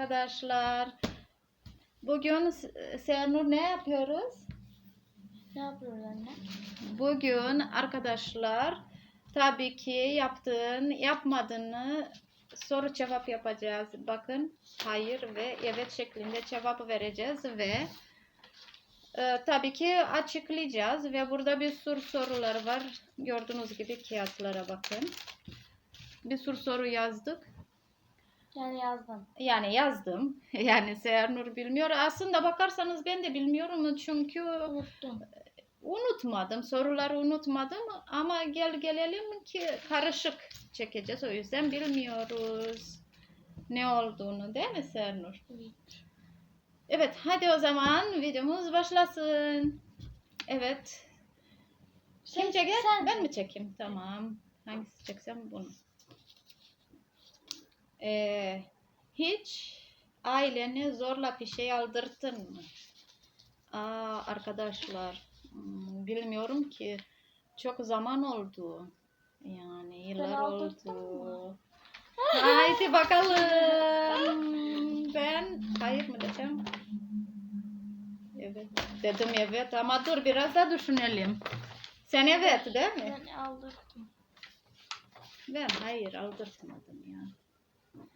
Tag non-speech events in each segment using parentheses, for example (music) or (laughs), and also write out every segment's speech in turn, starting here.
arkadaşlar. Bugün S- Seyanur ne yapıyoruz? Ne yapıyoruz anne? Bugün arkadaşlar tabii ki yaptığın, yapmadığını soru cevap yapacağız. Bakın hayır ve evet şeklinde cevap vereceğiz ve e, tabii ki açıklayacağız ve burada bir sürü sorular var. Gördüğünüz gibi kağıtlara bakın. Bir sürü soru yazdık. Yani yazdım. Yani yazdım. (laughs) Yani Seher Nur bilmiyor. Aslında bakarsanız ben de bilmiyorum çünkü Unuttum. unutmadım. Soruları unutmadım ama gel gelelim ki karışık çekeceğiz. O yüzden bilmiyoruz ne olduğunu değil mi Seher Nur? Evet. Evet hadi o zaman videomuz başlasın. Evet. Kim çeker? sen ben mi çekeyim? Tamam. Hangisi çeksem bunu. Ee, hiç aileni zorla bir şey aldırttın mı? Aa, arkadaşlar hmm, bilmiyorum ki çok zaman oldu. Yani yıllar aldırttım oldu. Haydi (laughs) bakalım. Ben hayır mı desem? Evet. Dedim evet ama dur biraz da düşünelim. Sen evet değil mi? Ben aldırdım. Ben hayır aldırtmadım ya.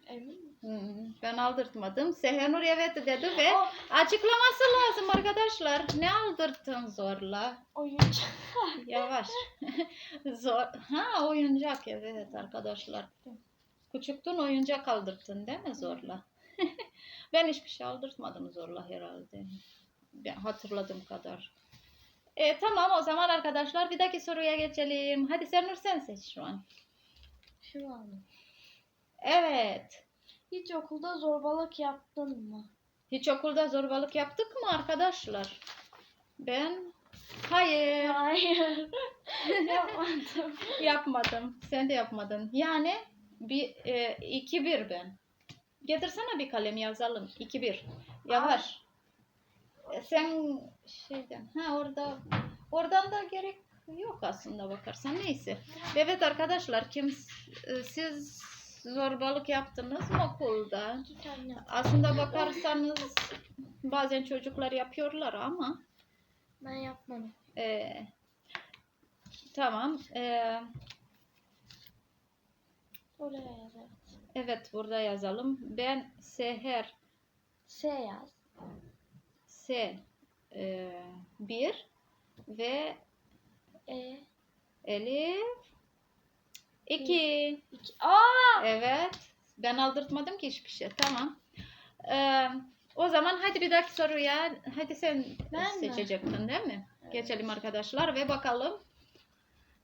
Emin misin? Ben aldırtmadım. Sehenur evet dedi ve O açıklaması lazım arkadaşlar. Ne aldırttın zorla? oyuncak. (laughs) Yavaş. (laughs) Zor. Ha oyuncak evet arkadaşlar. Küçüktün oyuncak aldırttın değil mi zorla? (laughs) ben hiçbir şey aldırtmadım zorla herhalde. Ben hatırladığım kadar. E, tamam o zaman arkadaşlar bir dahaki soruya geçelim. Hadi Sernur sen seç şu an. Şunu aldım. Evet. Hiç okulda zorbalık yaptın mı? Hiç okulda zorbalık yaptık mı arkadaşlar? Ben hayır Hayır. (laughs) Yapmadım. yapmadım. Sen de yapmadın. Yani bir e, iki bir ben. Getirsene bir kalem yazalım. 2 1. Yavaş. E, sen şeyden ha orada oradan da gerek yok aslında bakarsan neyse. Evet arkadaşlar kim e, siz zorbalık yaptınız mı okulda? Aslında bakarsanız bazen çocuklar yapıyorlar ama Ben yapmadım. e, tamam. E, Oraya yazarım. evet burada yazalım. Ben Seher S yaz. S e, 1 ve E. Elif 2. iki. Aa! Evet. Ben aldırtmadım ki hiçbir şey. Tamam. E, o zaman hadi bir dahaki soruya. Hadi sen Ben mi? seçecektin değil mi? Geçelim arkadaşlar ve bakalım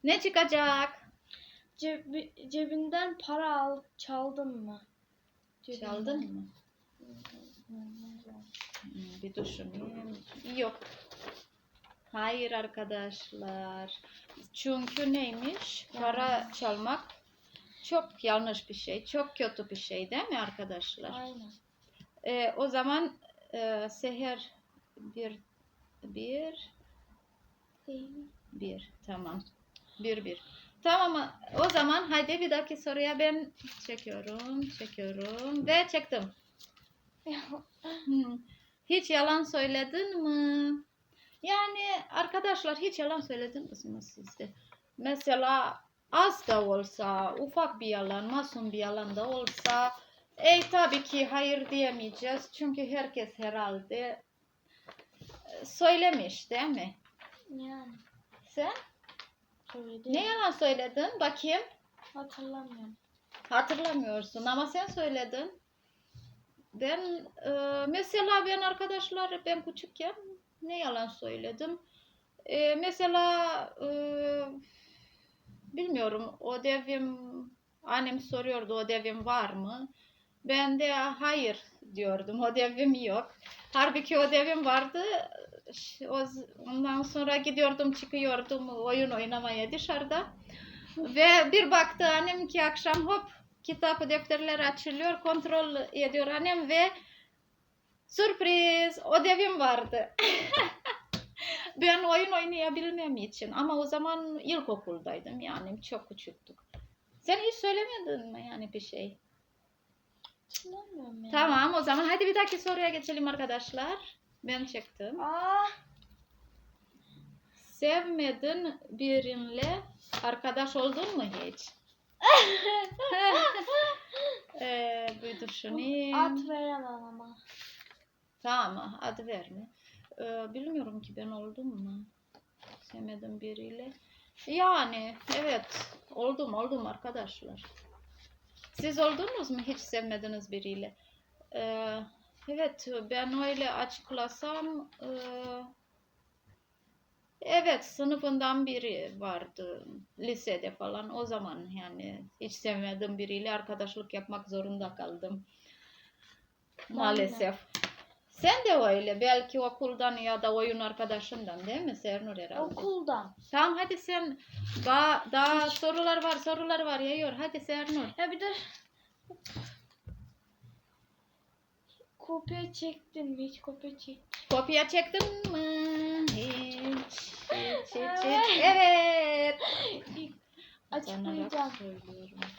ne çıkacak? Cebi, cebinden para al, çaldın mı? Cebinden. Çaldın mı? Bir düşüneyim. Yok. Hayır arkadaşlar. Çünkü neymiş? Para çalmak çok yanlış bir şey. Çok kötü bir şey değil mi arkadaşlar? Aynen. Ee, o zaman e, seher bir bir bir tamam. Bir bir. Tamam o zaman haydi bir dahaki soruya ben çekiyorum, çekiyorum ve çektim. (laughs) Hiç yalan söyledin mi? Yani arkadaşlar hiç yalan söylediniz mi sizde? Mesela az da olsa, ufak bir yalan, masum bir yalan da olsa e tabii ki hayır diyemeyeceğiz. Çünkü herkes herhalde e, söylemiş değil mi? yani. Sen Söyledim. ne yalan söyledin? Bakayım. Hatırlamıyorum. Hatırlamıyorsun ama sen söyledin. Ben e, mesela ben arkadaşlar ben küçükken ne yalan söyledim. E, mesela e, bilmiyorum ödevim annem soruyordu ödevim var mı? Ben de hayır diyordum ödevim yok. Halbuki ödevim vardı. Ondan sonra gidiyordum çıkıyordum oyun oynamaya dışarıda. Ve bir baktı annem ki akşam hop kitap defterler açılıyor kontrol ediyor annem ve sürpriz ödevim vardı. (laughs) ben oyun oynayabilmem için ama o zaman ilkokuldaydım yani çok küçüktük. Sen hiç söylemedin mi yani bir şey? Ya. Tamam o zaman hadi bir dahaki soruya geçelim arkadaşlar. Ben çektim. Aa, Sevmedin birinle arkadaş oldun mu hiç? (laughs) ee, bir düşüneyim. at veremem ama. Tamam adı verme. Ee, bilmiyorum ki ben oldum mu? Sevmedim biriyle. Yani evet oldum oldum arkadaşlar. Siz oldunuz mu hiç sevmediniz biriyle? Ee, evet ben öyle açıklasam e, evet sınıfından biri vardı lisede falan o zaman yani hiç sevmediğim biriyle arkadaşlık yapmak zorunda kaldım. Ben de. Sen de öyle. Belki okuldan ya da oyun arkadaşından değil mi Sernur herhalde? Okuldan. Tamam hadi sen daha, daha sorular var sorular var yayıyor. Hadi Sernur. Ya bir de kopya çektin mi? Hiç kopya çek. Kopya çektin mi? Hiç. Hiç, hiç, hiç. Evet. Açıklayacağım.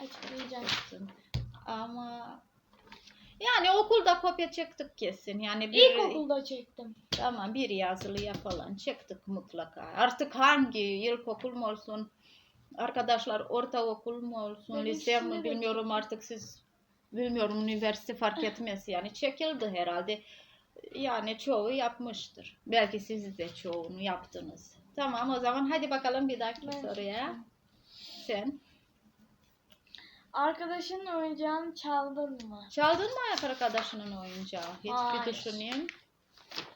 Açıklayacağım. Çektim. Ama yani okulda kopya çektik kesin. Yani bir, İlkokulda çektim. Tamam bir yazılıya falan çıktık mutlaka. Artık hangi ilkokul mu olsun, arkadaşlar ortaokul mu olsun, Ben lise mi ikisini de bilmiyorum artık siz bilmiyorum üniversite fark etmez yani çekildi herhalde. Yani çoğu yapmıştır. Belki siz de çoğunu yaptınız. Tamam o zaman hadi bakalım bir dahaki Ben soruya. Sen Arkadaşının oyuncağını çaldın mı? çaldın mı ayak arkadaşının oyuncağı? Hiç Hayır. bir düşüneyim.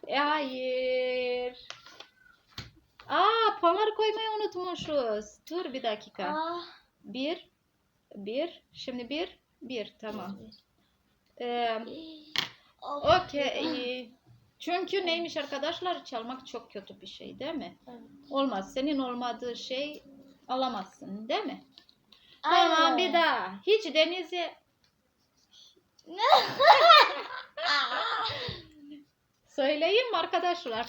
E, hayır. Aa puanları koymayı unutmuşuz. Dur bir dakika. Aa, Bir, bir, şimdi bir, bir tamam. Ee. Okey. Çünkü neymiş arkadaşlar çalmak çok kötü bir şey değil mi? Evet. Olmaz. Senin olmadığı şey alamazsın değil mi? Tamam bir daha. Hiç denize (laughs) söyleyeyim mi arkadaşlar?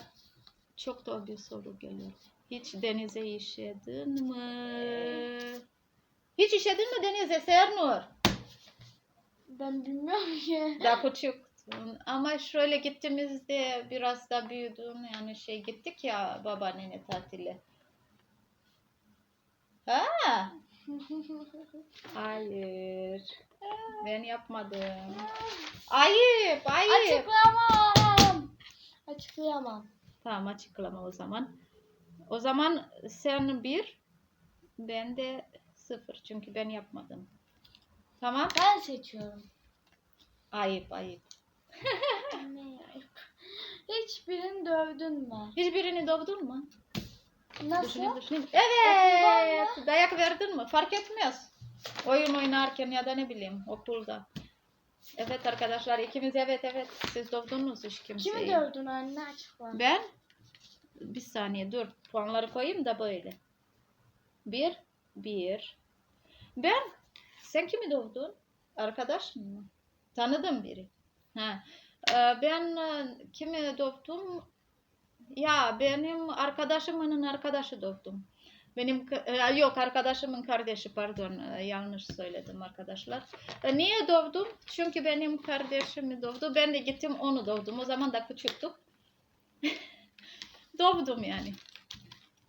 Çok da bir soru geliyor. Hiç denize işedin mi? Hiç işedin mi denize Sernur? Ben bilmiyorum ki. Daha küçüktün. Ama şöyle gittiğimizde biraz da büyüdün. Yani şey gittik ya babaannene tatile. Ha? Hayır. (laughs) Ben yapmadım. Ayıp, ayıp. Açıklayamam. Açıklayamam. Tamam açıklama o zaman. O zaman sen bir, ben de sıfır. Çünkü ben yapmadım. Tamam. Ben seçiyorum. Ayıp, ayıp. (laughs) Ne ya? Hiçbirini dövdün mü? Hiçbirini dövdün mü? Nasıl? Evet. Dayak verdin mi? Fark etmez. Oyun oynarken ya da ne bileyim okulda. Evet arkadaşlar ikimiz evet evet. Siz dövdünüz hiç kimseyi. Kimi dövdün anne açıkla. Ben bir saniye dur. Puanları koyayım da böyle. Bir. Bir. Ben. Sen kimi dövdün? Arkadaş mı? Tanıdım biri. Ha. Ee, Ben e, kimi dövdüm? Ya benim arkadaşımın arkadaşı dövdüm. Benim e, yok arkadaşımın kardeşi pardon e, yanlış söyledim arkadaşlar. E, Niye dövdüm? Çünkü benim kardeşimi dövdü. Ben de gittim onu dövdüm. O zaman da küçüktük. (laughs) Dövdüm yani.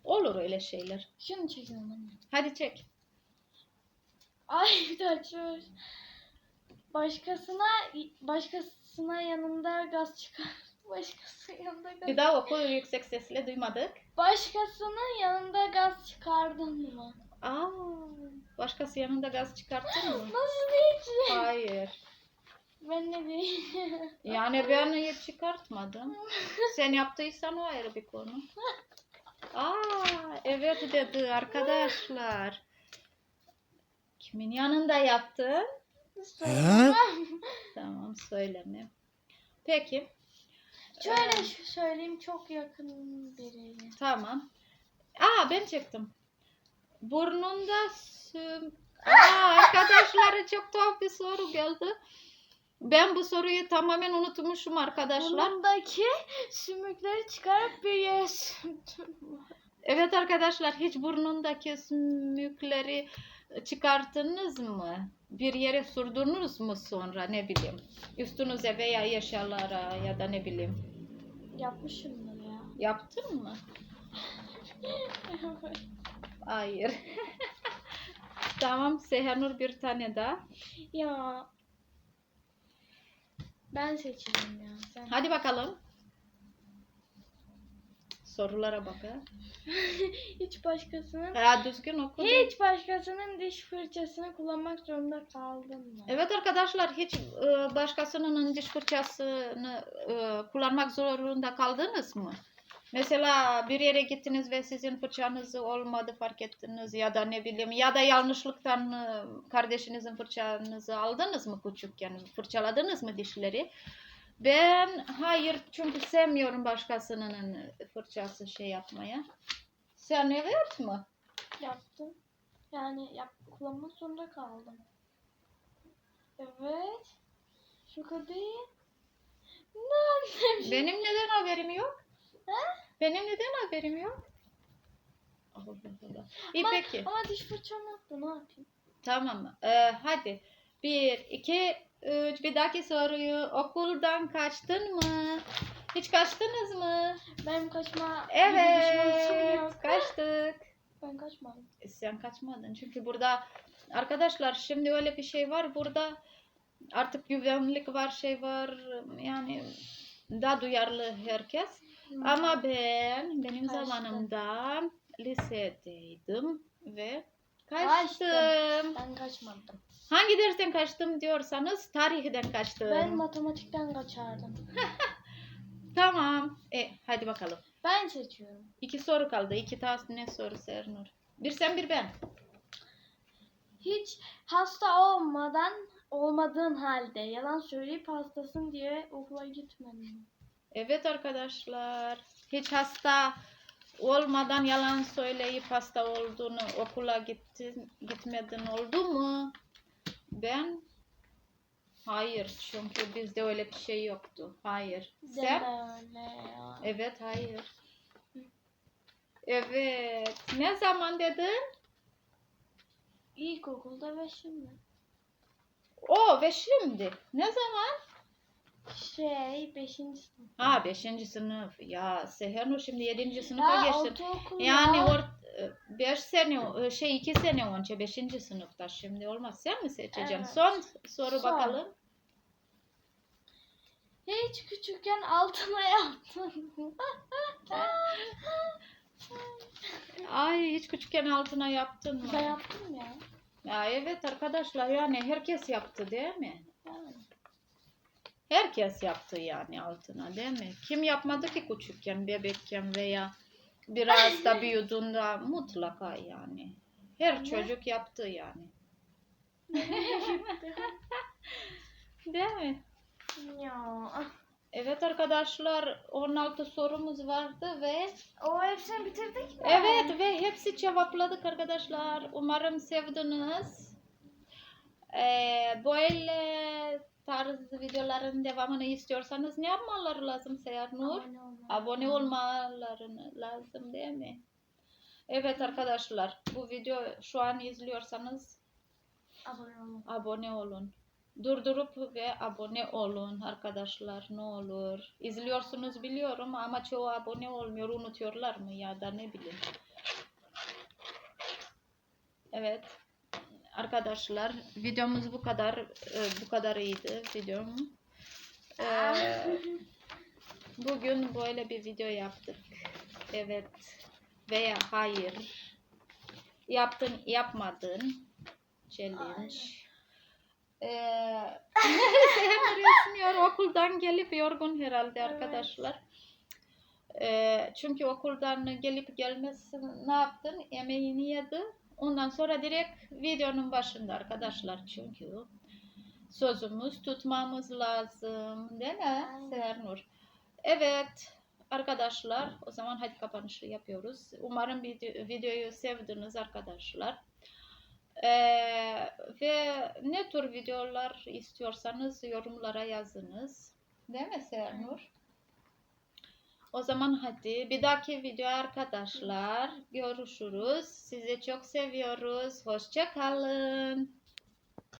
Olur öyle şeyler. Şunu çekiyorum anne. Hadi çek. Ay açıyoruz. Başkasına başkasına yanında gaz çıkar. Başkasının yanında gaz. Bir daha oku yüksek sesle duymadık. Başkasının yanında gaz çıkardın mı? Aa, başkası yanında gaz çıkarttın mı? (laughs) Nasıl değil? Hayır. Ben ne diyeyim? Yani ben hiç çıkartmadım. Sen yaptıysan o ayrı bir konu. Aa, evet dedi arkadaşlar. Kimin yanında yaptın? Tamam söyleme. Peki. Şöyle söyleyeyim çok yakın biri. Tamam. Aa ben çektim. Burnunda süm... Aa arkadaşlar çok tuhaf bir soru geldi. Ben bu soruyu tamamen unutmuşum arkadaşlar. Burnundaki sümükleri çıkarıp bir yere. Evet arkadaşlar hiç burnundaki sümükleri çıkarttınız mı? Bir yere sürdünüz mü sonra ne bileyim? Üstünüze veya eşyalara ya da ne bileyim. Yapmışımdır ya. Yaptın mı? Hayır. (laughs) tamam Sehanur bir tane daha. ya. Ben seçeyim ya. Sen. Hadi bakalım. Sorulara bak ha. (laughs) Hiç başkasının Ya düzgün oku. hiç başkasının diş fırçasını kullanmak zorunda kaldın mı? Evet arkadaşlar hiç e, başkasının diş fırçasını e, kullanmak zorunda kaldınız mı? Mesela bir yere gittiniz ve sizin fırçanız olmadı fark ettiniz ya da ne bileyim ya da yanlışlıktan e, kardeşinizin fırçanızı aldınız mı küçükken fırçaladınız mı dişleri? Ben hayır çünkü sevmiyorum başkasının fırçası şey yapmaya. Sen evet mi? Yaptım. Yani yap, kullanmak zorunda kaldım. Evet. Şu kadar. Ne Benim neden haberim yok? Ha? Benim neden haberim yok? Allah Allah. İyi Ama- peki. Ama diş fırçam yoktu ne yapayım? Tamam. Ee, hadi. Bir, iki, üç. Bir dahaki soruyu. Okuldan kaçtın mı? Hiç kaçtınız mı? Benim kaçma Evet. Kaçtık. Ben kaçmadım. E, Sen kaçmadın. Çünkü burada arkadaşlar şimdi öyle bir şey var. Burada artık güvenlik var, şey var. Yani daha duyarlı herkes. Ama ben benim Kaçtın. zamanımda lisedeydim ve Kaçtın. kaçtım. Kaçmadım. Hangi dersten kaçtım diyorsanız tarihten kaçtım. Ben matematikten kaçardım. (laughs) Tamam. E, hadi bakalım. Ben seçiyorum. İki soru kaldı. İki tane soru Sernur. Bir sen bir ben. Hiç hasta olmadan olmadığın halde yalan söyleyip hastasın diye okula gitmedin. Evet arkadaşlar. Hiç hasta olmadan yalan söyleyip hasta olduğunu okula gittin, gitmedin oldu mu? Ben hayır çünkü bizde öyle bir şey yoktu. Hayır. Sen? Evet hayır. Evet. Ne zaman dedin? İlkokulda ve şimdi. O ve şimdi. Ne zaman? Şey 5. sınıf. Ha 5. sınıf. Ya Seher Nur şimdi 7. sınıfa ortaokul Yani ya. 5 sene şey 2 sene önce 5. sınıfta şimdi olmaz. Sen mi seçeceksin? Evet. Son soru Son. bakalım. Hiç küçükken altına yaptın. (laughs) Ay hiç küçükken altına yaptın mı? ben yaptım ya. Ya evet arkadaşlar yani herkes yaptı değil mi? Yani. Herkes yaptı yani altına değil mi? Kim yapmadı ki küçükken, bebekken veya biraz da (laughs) büyüdüğünde mutlaka yani. Her Anne. çocuk yaptı yani. (laughs) Değil mi? ya. Evet arkadaşlar 16 sorumuz vardı ve O hepsini bitirdik mi? evet ve hepsi cevapladık arkadaşlar. Umarım sevdiniz. Ee, böyle tarz videoların devamını istiyorsanız ne yapmaları lazım Seher Nur? Abone olmayı. Abone olmalarını lazım değil mi? Evet arkadaşlar bu video şu an izliyorsanız Abone olmayı. abone olun. Durdurup ve abone olun arkadaşlar ne olur. İzliyorsunuz biliyorum ama çoğu abone olmuyor unutuyorlar mı ya da ne bileyim. Evet arkadaşlar videomuz bu kadar e, bu kadar iyiydi videom. Ee, bugün böyle bir video yaptık. Evet veya hayır. Yaptın yapmadın. Challenge. (laughs) Ee, resmiyor okuldan gelip yorgun herhalde arkadaşlar. Ee, çünkü okuldan gelip gelmesi ne yaptın? Yemeğini yedi. Ondan sonra direkt videonun başında arkadaşlar çünkü sözümüz tutmamız lazım değil mi Aynen. Seher Nur? Evet arkadaşlar o zaman hadi kapanışı yapıyoruz. Umarım video- videoyu sevdiniz arkadaşlar. Ee, ve ne tür videolar istiyorsanız yorumlara yazınız. Değil mi Seher Nur? O zaman hadi bir dahaki video arkadaşlar görüşürüz. Sizi çok seviyoruz. Hoşça kalın.